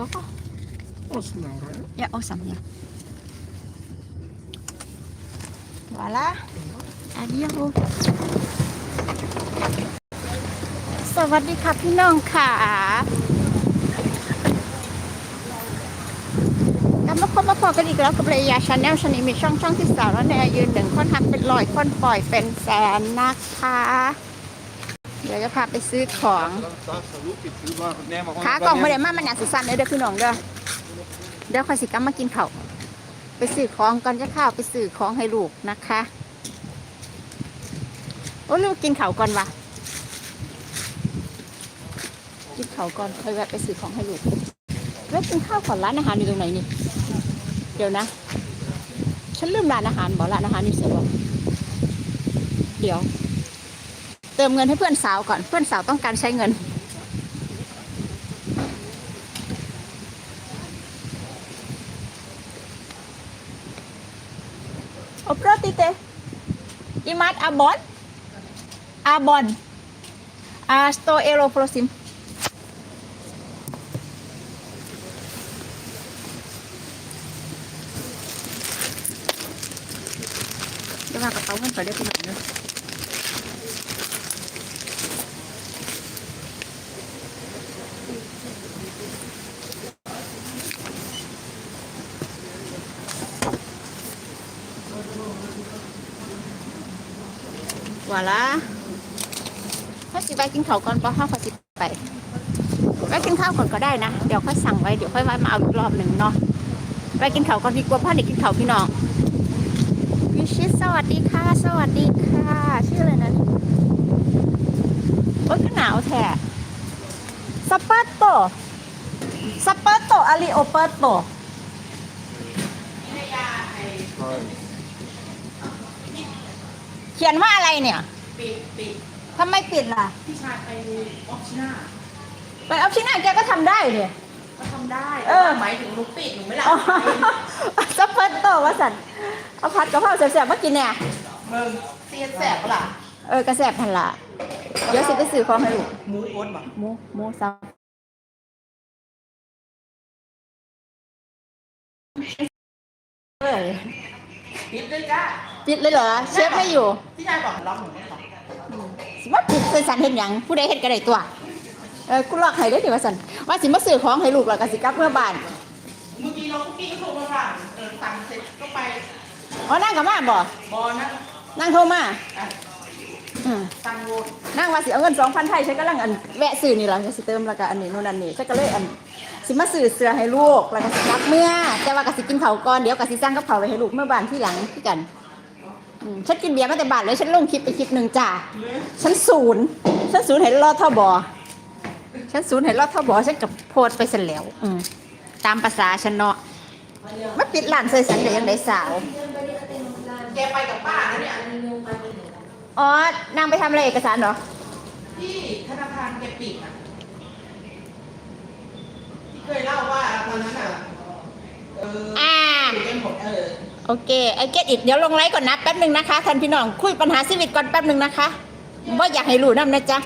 Koko? Oslo, right? Ja, awesome, ja. Voilà. Adios. สวัสดีค่ะพี่น้องค่ะกลับมาพบมาพอกันอีกแล้วกับเรยาชาแนลชนิดมีช่องช่องที่สาวแล้วแนยืนหนึ่งคนทำเป็นร้อยคนปล่อยเป็นแสนนะคะ เดี๋ยวจะพาไปซื้อของขากล่องไม่ได้มามันหนาสุสันเลยเด้อพี่น้องเด้อเดี๋ยวคอยสิกลับมากินข้าวไปซื้อของก่อนจะข้าวไปซื้อของให้ลูกนะคะโอ้ลูกกินข้าวก่อนวะกินข้าวก่อนค่อยแวะไปซื้อของให้ลูกแวะกินข้าวก่อนร้านอาหารอยู่ตรงไหนนี่เดี๋ยวนะ ฉันลืมร้านอาหารบอกร้านอาหารนี่เสียบอกเดี๋ยวเติมเงินให้เพื่อนสาวก่อน เพื่อนสาวต้องการใช้เงิน Oprotite. Imat abon? Abon. Ah, sto ero prosim. Ito mga katawan pala ito na. Wala. ถ้าสิไป กินข้าวก่อนปะห้าพอสิไปไปกินข้าวก่อนก็ได้นะ เดี๋ยวค่อยสั่งไว้ เดี๋ยวค่อยมาเอาอีกรอบหนึ่งเนาะ ไปกินข้าวก่อนดีกว่าพ่อเด็กกินข้าวพี่น้องวิชิตสวัสดีค่ะ สวัสดีค่ะ ชื่ออะไรนะโอ๊ยก็หนาวแท้สปาโตสปาโตอาริโอเปโตเขียนว่าอะไรเนี่ย ปิดปิดทำไมปิดล่ะ พี่ชายไปออฟชิน่าไปออปชั่นแกก็ทำได้เนี่ยก็ทำได้เออ หมายถึงหนูปิดหนูไม่หลับอ๋อซัพเปอร์โตว่าสันเอาผัดกะเพราแซ่บๆมากินเนี่ยมึงเสียแสบปะล่ะ เออกระแสบพันละเดี๋ยวสิไปซื้อของให้ลูกหมูโอ๊ตบอกหมูหมูซับเอ้ยปิดเลยจ้า ปิดเลยเหรอเชฟไม่อยู่พี่ชายบอกล็อกหนูไม่ล็อกสิว่าปิดเป็นสันเห็นหยังผู้ใดเห็นก็ได้ตัวเออกูลอกให้ได้อเดี๋ยวว่าสันว่าสิมาซื้อของให้ลูกแล้วก็สิกลับเมื่อบ้านเมื่อกี้น้องคุกกี้ก็โทรมาสั่งเออสั่งเสร็จก็ไปอ๋อนั่งกับมาบ่บอลนะนั่งโทรมาอะอืมสั่งโวนนั่งว่าสิเอาเงินสองพันไทยฉันก็ลังอันแวะซื้อนี่แหละจะสิเติมแล้วก็อันนี้นู่นอันนี้ฉันก็เลยอันสิมาซื้อเสื้อให้ลูกแล้วก็สิรับเมื่อแต่ว่าก็สิกินเผาวก่อนเดี๋ยวก็สิสร้างกับเผาวไว้ให้ลูกเมื่อบ้านที่หลังที่กันอืม ฉันกินเบียร์มาแต่บ้านเลยฉันลงคลิปไปคลิปหนึ่งจ้าฉันศูนย์ฉันศูนย์เห็นรอดท่อบอฉันศูนย์เห็นรอดท่อบอฉันกับโพสต์ไปเสร็จแล้วอืมตามภาษาฉันเนาะมาปิดร้านใส่สันเดี๋ยวยังได้สาวแกไปกับป้านะเนี่ยอ๋อนางไปทำอะไรเอกสารเหรอที่ธนาคารแกปิดอะที่เคยเล่าว่าตอนนั้นอะเออ อ่า ปิดกันหมดเออ โอเคไอเกตอิดเดี๋ยวลงไลฟ์ก่อนนะแป๊บหนึ่งนะคะท่านพี่น้องคุยปัญหาชีวิตก่อนแป๊บหนึ่งนะคะว่าอยากให้รู้น้ำนะจ๊ะ